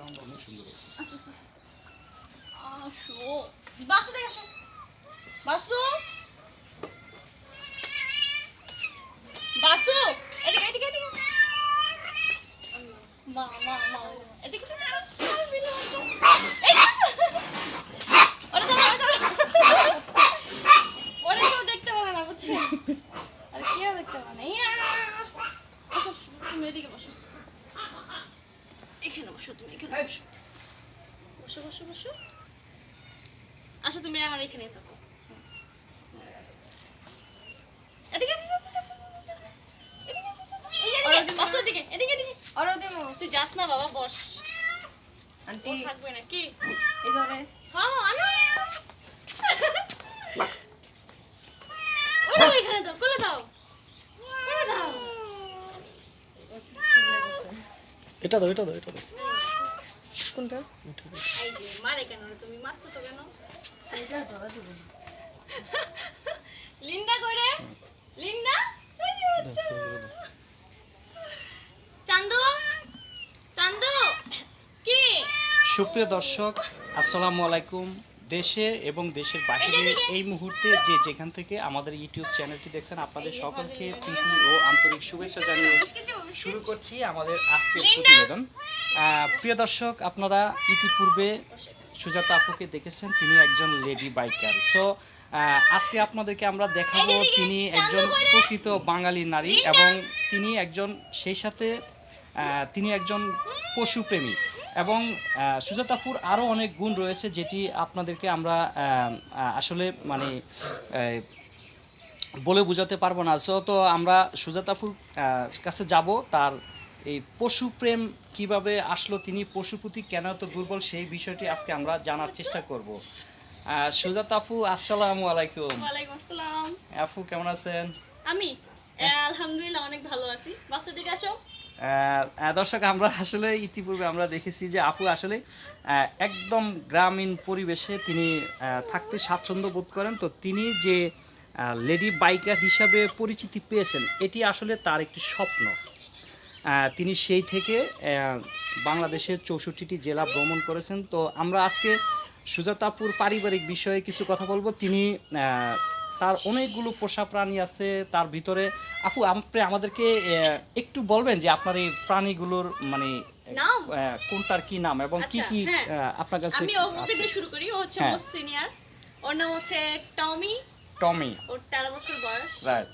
Background অনেক সুন্দর আছে। আসো। বাসু দেখে আসো। বাসু। বাসু, এদিকে এদিকে এদিকে। মা মা এদিকে। আরে মিলে বাসু। এই যে। ওরে দাঁড়া, ওরে দাঁড়া। ওরে কেউ দেখতে পারে না, বুঝছেন? আরে কেউ দেখতে পারে না। ইয়া। বসো, তুমি এদিকে বসো। এখানে বসো তুমি এখানে বসো বসো বসো বসো আসো তুমি আমার এখানে থাকো এদিকে আসো, আসো, আসো, আসো, আসো। এদিকে আসো, আসো, আসো। এই যে, এদিকে, বসো এদিকে, এদিকে, এদিকে। অরো দেমো তুই যাস না বাবা বস আন্টি থাকবে না কি ওটা এখানে দাও কোলে দাও দাও এটা দাও এটা দাও এটা দাও কোনটা? এই যে মারে কেন রে তুমি মারতো তো কেন এইটা ধরা দেবো লিন্ডা করে লিন্ডা? চান্দু? চান্দু? কি? সুপ্রিয় দর্শক আসসালামু আলাইকুম। দেশে এবং দেশের বাইরে এই মুহূর্তে যে যেখান থেকে আমাদের ইউটিউব চ্যানেলটি দেখছেন আপনাদের সকলকে প্রীতি ও আন্তরিক শুভেচ্ছা জানিয়ে শুরু করছি আমাদের আজকের প্রতিবেদন। প্রিয় দর্শক আপনারা ইতিপূর্বে সুজাতা আপুকে দেখেছেন তিনি একজন লেডি বাইকার। সো আজকে আপনাদেরকে আমরা দেখাবো তিনি একজন প্রকৃত বাঙালি নারী এবং তিনি একজন সেই সাথে তিনি একজন পশুপ্রেমী। এবং সুজাতাপুর আরও অনেক গুণ রয়েছে যেটি আপনাদেরকে আমরা আসলে মানে বলে বোঝাতে পারব না। সো তো আমরা সুজাতাপুর কাছে যাব তার এই পশুপ্রেম কীভাবে আসলো তিনি পশু প্রতি কেন এত দুর্বল সেই বিষয়টি আজকে আমরা জানার চেষ্টা করব। সুজাতা আপু আসসালামু আলাইকুম। ওয়ালাইকুম আসসালাম। আপু কেমন আছেন? আমি আলহামদুলিল্লাহ অনেক ভালো আছি। বাসু আসো। দর্শক, আমরা আসলে ইতিপূর্বে আমরা দেখেছি যে আপু আসলে একদম গ্রামীণ পরিবেশে তিনি থাকতে স্বাচ্ছন্দ্য বোধ করেন। তো তিনি যে লেডি বাইকার হিসাবে পরিচিতি পেয়েছেন, এটি আসলে তার একটি স্বপ্ন। তিনি সেই থেকে বাংলাদেশের চৌষট্টিটি জেলা ভ্রমণ করেছেন। তো আমরা আজকে সুজাতাপুর পারিবারিক বিষয়ে কিছু কথা বলব। তিনি তার অনেকগুলো পোষা প্রাণী আছে তার ভিতরে। আপু আপনি আমাদেরকে একটু বলবেন যে আপনার এই প্রাণীগুলোর মানে কোনটার কি নাম এবং কি আচ্ছা, কি হ্যাঁ। আপনার কাছে আমি শুরু করি। ও হচ্ছে হ্যাঁ। মোস্ট সিনিয়র ওর নাম হচ্ছে টমি। টমি। ওর তেরো বছর বয়স। রাইট।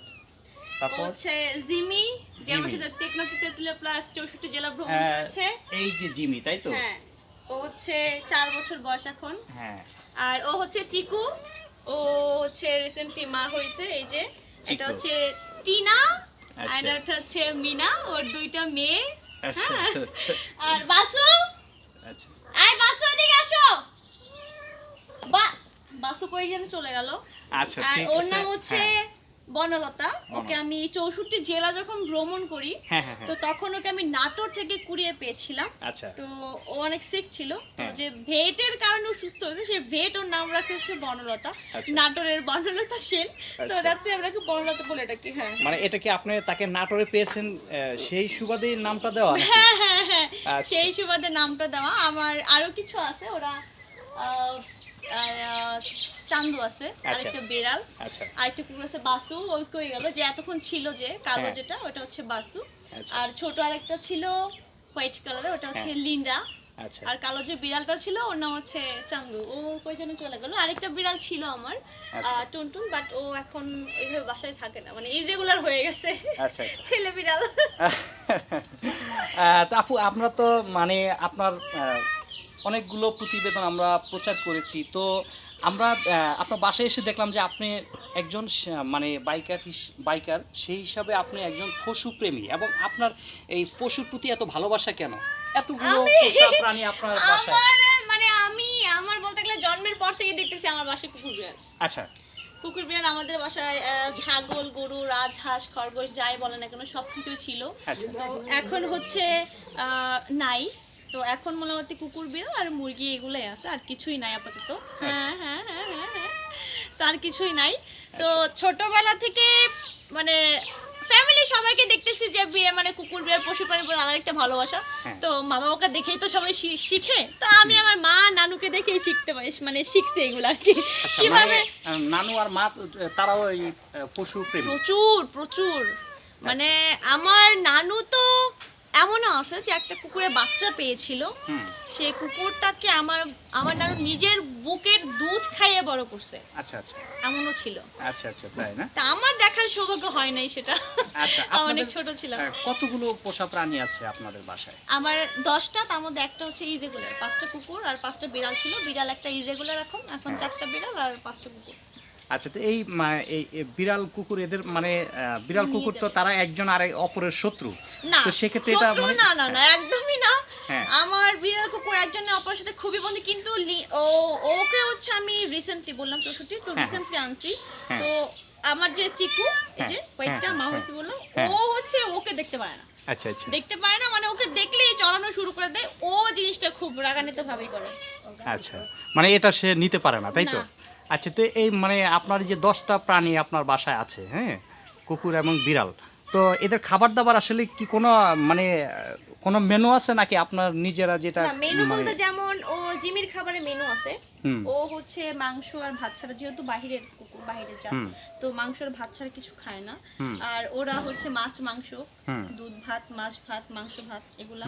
তারপর? হচ্ছে জিমি। যে আমার সাথে টেকনাফ তেতুলিয়া প্লাস চৌষট্টি জেলা ভ্রমণ করেছে। এই যে জিমি তাই তো? হ্যাঁ। ও হচ্ছে চার বছর বয়স এখন। হ্যাঁ। আর ও হচ্ছে চিকু। ও হচ্ছে রিসেন্টলি মা হয়েছে এই যে। এটা হচ্ছে টিনা আর আচ্ছা। এটা হচ্ছে মিনা ওর দুইটা মেয়ে। আচ্ছা হ্যাঁ। আচ্ছা। আর বাসু? আচ্ছা। আয় বাসু এদিকে আসো। বাসু কই যেন চলে গেল। আচ্ছা আর আছে ওর নাম হচ্ছে হ্যাঁ। বনলতা ওকে আমি চৌষট্টি জেলা যখন ভ্রমণ করি হ্যাঁ হ্যাঁ তো হ্যাঁ তখন ওকে আমি নাটোর থেকে কুড়িয়ে পেয়েছিলাম। আচ্ছা। তো ও অনেক সিক ছিল। যে ভেটের কারণে সুস্থ হয়েছে সে ভেট ওর নাম রাখা হচ্ছে বনলতা। আচ্ছা। নাটোরের বনলতা সেন। তো আচ্ছা। রাত্রে আমরা কি বনলতা বলে ডাকি হ্যাঁ। মানে এটা কি আপনি তাকে নাটোরে পেয়েছেন সেই সুবাদে নামটা দেওয়া হ্যাঁ হ্যাঁ হ্যাঁ। আচ্ছা। সেই সুবাদে নামটা দেওয়া। আমার আরও কিছু আছে ওরা চান্দু আছে আচ্ছা। আরেকটা বেড়াল আচ্ছা। আরেকটা কুকুর আছে বাসু ওই কই গেল যে এতক্ষণ ছিল যে কালো হ্যাঁ। যেটা ওটা হচ্ছে বাসু। আচ্ছা। আর ছোট আরেকটা ছিল হোয়াইট কালারের ওটা হচ্ছে হ্যাঁ। লিন্ডা। আর কালো যে বিড়ালটা ছিল ওর নাম হচ্ছে চান্দু। ও কই যেন চলে গেল। আরেকটা বিড়াল ছিল আমার টুনটুন বাট ও এখন এইভাবে বাসায় থাকে না। মানে ইরেগুলার হয়ে গেছে। ছেলে বিড়াল। আপু আমরা তো মানে আপনার অনেকগুলো প্রতিবেদন আমরা প্রচার করেছি। তো আমরা আপনার বাসায় এসে দেখলাম যে আপনি একজন মানে বাইকার বাইকার সেই হিসাবে আপনি একজন পশুপ্রেমী এবং আপনার এই পশুর প্রতি এত ভালোবাসা কেন? এতগুলো প্রাণী আপনার বাসায়। মানে আমি আমার বলতে গেলে জন্মের পর থেকে দেখতেছি আমার বাসায় কুকুর বিড়াল। আচ্ছা। কুকুর বিড়াল আমাদের বাসায় ছাগল গরু রাজহাঁস খরগোশ যাই বলে না কেন সব কিছুই ছিল। আচ্ছা। তো এখন হচ্ছে নাই। তো এখন মোটামুটি কুকুর বিড়াল আর মুরগি এগুলোই আছে আর কিছুই নাই আপাতত। হ্যাঁ হ্যাঁ হ্যাঁ হ্যাঁ হ্যাঁ তো আর কিছুই নাই। তো ছোটবেলা থেকে মানে ফ্যামিলি সবাইকে দেখতেছি যে বিয়ে মানে কুকুর বিয়ের পশু প্রাণীর উপর আমার একটা ভালোবাসা। হ্যাঁ। তো মা বাবাকে দেখেই তো সবাই শিখে। তো আমি আমার মা নানুকে দেখেই শিখতে পারি মানে শিখছি এগুলো আর কি। আচ্ছা কীভাবে মানে নানু আর মা তারাও এই পশু প্রেমী? প্রচুর প্রচুর। মানে আমার নানু তো এমনও আছে যে একটা কুকুরের বাচ্চা পেয়েছিল। সেই কুকুরটাকে আমার আমার নানু নিজের বুকের দুধ খাইয়ে বড় করছে। আচ্ছা আচ্ছা। এমনও ছিল। আচ্ছা আচ্ছা তাই না? তা আমার দেখার সৌভাগ্য হয় নাই সেটা। আচ্ছা অনেক ছোট ছিলাম। কতগুলো পোষা প্রাণী আছে আপনাদের বাসায়? আমার দশটা তার মধ্যে একটা হচ্ছে ইরেগুলার। পাঁচটা কুকুর আর পাঁচটা বিড়াল ছিল। বিড়াল একটা ইরেগুলার এখন। এখন চারটা বিড়াল আর পাঁচটা কুকুর। আচ্ছা তো এই বিড়াল কুকুর এদের মানে বিড়াল কুকুর তো তারা একজন আর অপরের শত্রু। তো সেক্ষেত্রে এটা মানে- না না না একদমই না। হ্যাঁ। আমার বিড়াল কুকুর একজনের অপরের সাথে খুবই বন্ধু কিন্তু ওকে হচ্ছে আমি রিসেন্টলি বললাম তো হ্যাঁ, রিসেন্টলি আনছি। হ্যাঁ। তো আমার যে চিকু এই হ্যাঁ, যে কয়েকটা মা হ্যাঁ, হয়েছে বললাম। ও হচ্ছে ওকে দেখতে পায় না। আচ্ছা আচ্ছা। দেখতে পায় না মানে ওকে দেখলেই চড়ানো শুরু করে দেয়। ও জিনিসটা খুব রাগান্বিত ভাবেই করে। আচ্ছা। মানে এটা সে নিতে পারে না তাই তো। আচ্ছা তো এই মানে আপনার যে দশটা প্রাণী আপনার বাসায় আছে হ্যাঁ? কুকুর এবং বিড়াল। তো এদের খাবার দাবার আসলে কি কোনো মানে কোনো মেনু আছে নাকি আপনার নিজেরা যেটা মেনু মানে- বলতে যেমন ও জিমির খাবারে মেনু আছে। ও হচ্ছে মাংস আর ভাত ছাড়া যেহেতু বাহিরের কুকুর বাহিরের জাত তো মাংস আর ভাত ছাড়া কিছু খায় না। আর ওরা হচ্ছে মাছ মাংস দুধ ভাত মাছ ভাত মাংস ভাত এগুলা।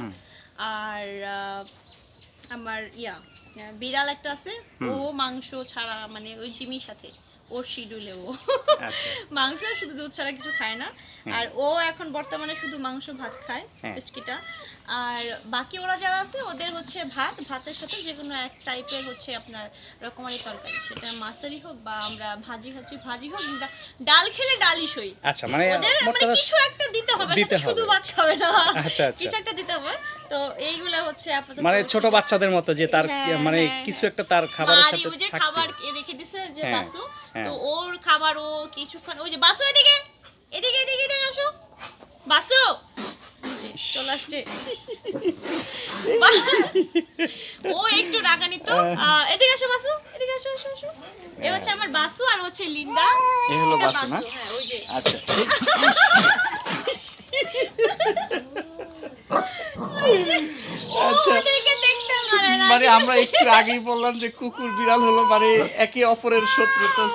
আর আমার ইয়া বিড়াল একটা আছে ও মাংস ছাড়া মানে ওই জিমির সাথে ওর শিডিউলে ও। আচ্ছা। মাংস শুধু দুধ ছাড়া কিছু খায় না। হ্যাঁ। আর ও এখন বর্তমানে শুধু মাংস ভাত খায় হ্যাঁ। পুচকিটা আর বাকি ওরা যারা আছে ওদের হচ্ছে ভাত ভাতের সাথে যে কোনো এক টাইপের হচ্ছে আপনার রকমারি তরকারি। সেটা মাছেরই হোক বা আমরা ভাজি খাচ্ছি ভাজি হোক ডাল খেলে ডালই সই। আচ্ছা মানে ওদের মানে কিছু একটা দিতে হবে শুধু। ভাত খাবে না। আচ্ছা আচ্ছা। কিছু একটা দিতে হবে। তো এইগুলা হচ্ছে আপাতত মানে ছোট বাচ্চাদের মতো যে তার হ্যাঁ, মানে হ্যাঁ, কিছু হ্যাঁ। একটা তার খাবারের বাড়ি সাথে ওই যে খাবার রেখে দিছে যে হ্যাঁ, বাসু হ্যাঁ। তো ওর খাবার ও কিছুক্ষণ ওই যে বাসু এদিকে এদিকে এদিকে এদিকে আসো। বাসু চলে আসছে। ও একটু রাগান্বিত। আহ, এদিকে আসো বাসু এদিকে আসো আসো আসো। এ হচ্ছে আমার বাসু আর হচ্ছে লিন্ডা। এই হলো বাসু না? হ্যাঁ ওই আচ্ছা। আচ্ছা। মানে আমরা একটু আগেই বললাম যে কুকুর বিড়াল হলো মানে একে অপরের শত্রু তো ও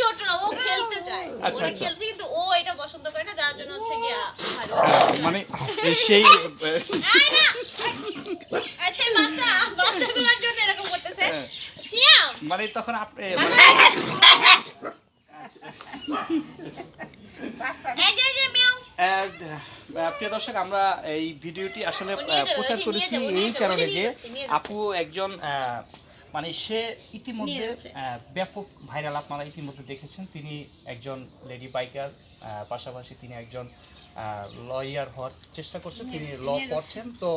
ছোট না ও খেলতে চায়। আচ্ছা, আচ্ছা। কিন্তু ও এটা পছন্দ করে না যার জন্য হচ্ছে গিয়া মানে সেই আচ্ছা বাচ্চা বাচ্চাগুলোর জন্য এরকম করতেছে। হ্যাঁ। সিয়াম। মানে তখন আপনি এই যে এই যে মিয়াও প্রিয় দর্শক আমরা এই ভিডিওটি আসলে প্রচার করেছি এই কারণে যে। আপু একজন মানে সে ইতিমধ্যে ব্যাপক ভাইরাল আপনারা ইতিমধ্যে দেখেছেন তিনি একজন লেডি বাইকার পাশাপাশি তিনি একজন লয়ার হওয়ার চেষ্টা করছেন তিনি ল। পড়ছেন তো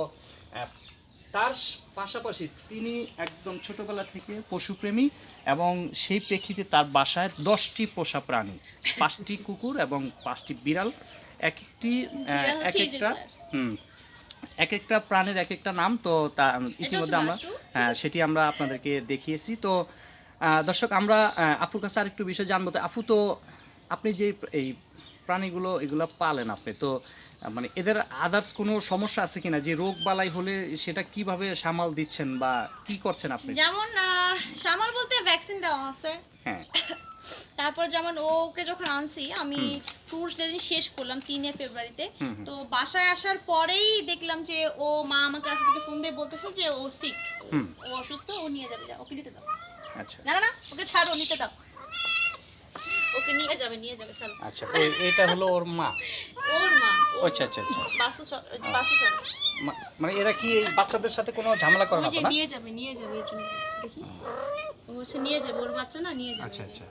তার পাশাপাশি তিনি একদম ছোটবেলা থেকে পশুপ্রেমী এবং সেই প্রেক্ষিতে তার বাসায় দশটি পোষা প্রাণী পাঁচটি কুকুর এবং পাঁচটি বিড়াল এক একটি এক একটা। হুম এক একটা প্রাণীর এক একটা নাম তো তা ইতিমধ্যে আমরা হ্যাঁ, সেটি আমরা আপনাদেরকে দেখিয়েছি। তো দর্শক আমরা আপুর কাছে আরেকটু বিষয় জানব। তো আপু তো আপনি যে এই প্রাণীগুলো এগুলো পালেন আপনি তো মানে এদের আদার্স কোনো সমস্যা আছে কিনা? যে রোগ বালাই হলে সেটা কীভাবে সামাল দিচ্ছেন বা কি করছেন আপনি? যেমন সামাল বলতে ভ্যাকসিন দেওয়া আছে। হ্যাঁ। তারপর যেমন ওকে যখন আনছি আমি ট্যুর যেদিন শেষ করলাম তিনে ফেব্রুয়ারিতে। তো বাসায় আসার পরেই দেখলাম যে ও মা আমাকে কাছ থেকে ফোন দিয়ে বলতেছে যে ও সিক ও অসুস্থ ও নিয়ে যাবে যা ওকে নিতে দাও। আচ্ছা। না না ওকে ছাড়ো নিতে দাও। ওকে নিয়ে যাবে নিয়ে যাবে চলো আচ্ছা এটা হলো ওর মা? ওর মা আচ্ছা আচ্ছা আচ্ছা। বাসু মানে এরা কি এই বাচ্চাদের সাথে কোনো ঝামেলা করে না? নিয়ে যাবে নিয়ে যাবে দেখি। ও। হচ্ছে নিয়ে যাবে ওর বাচ্চা না নিয়ে যাবে আচ্ছা আচ্ছা।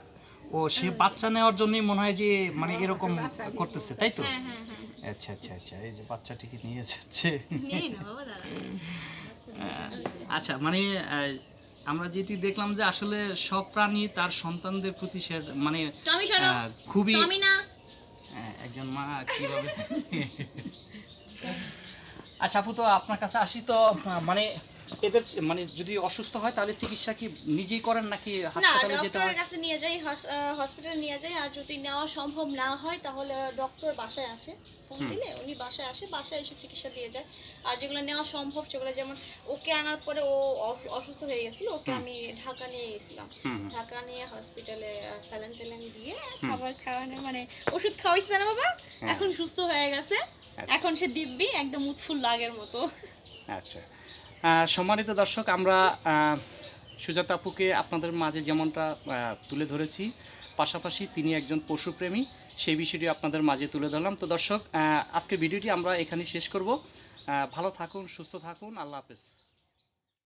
ও সে বাচ্চা নেওয়ার জন্যই মনে হয় যে মানে এরকম করতেছে তাই তো? হ্যাঁ হ্যাঁ হ্যাঁ আচ্ছা আচ্ছা আচ্ছা এই যে বাচ্চাটিকে নিয়ে যাচ্ছে। আচ্ছা মানে আমরা যেটি দেখলাম যে আসলে সব প্রাণী তার সন্তানদের প্রতি সে মানে খুবই একজন মা কীভাবে আচ্ছা আপু তো আপনার কাছে আসি তো মানে এদের মানে যদি অসুস্থ হয় তাহলে চিকিৎসা কি নিজেই করেন নাকি হাসপাতালে যেতে হয়? কাছে নিয়ে যাই হসপিটালে নিয়ে যাই আর যদি নেওয়া সম্ভব না হয় তাহলে ডক্টর বাসায় আসে ফোন দিলে উনি বাসায় আসে বাসায় এসে চিকিৎসা দিয়ে যায়। আর যেগুলো নেওয়া সম্ভব সেগুলো যেমন ওকে আনার পরে ও অসুস্থ হয়ে গেছিল ওকে আমি ঢাকা নিয়ে গেছিলাম। ঢাকা নিয়ে হসপিটালে স্যালাইন ট্যালাইন দিয়ে খাবার খাওয়ানো মানে ওষুধ খাওয়াইছে না বাবা? হ্যাঁ। এখন সুস্থ হয়ে গেছে। আচ্ছা। এখন সে দিব্যি একদম উৎফুল্ল আগের মতো। আচ্ছা। সম্মানিত দর্শক, আমরা সুজাত আপুকে আপনাদের মাঝে যেমনটা তুলে ধরেছি, পাশাপাশি তিনি একজন পশুপ্রেমী, সেই বিষয়টি আপনাদের মাঝে তুলে ধরলাম। তো দর্শক আজকে আজকের ভিডিওটি আমরা এখানে শেষ করব। ভালো থাকুন, সুস্থ থাকুন, আল্লাহ হাফেজ।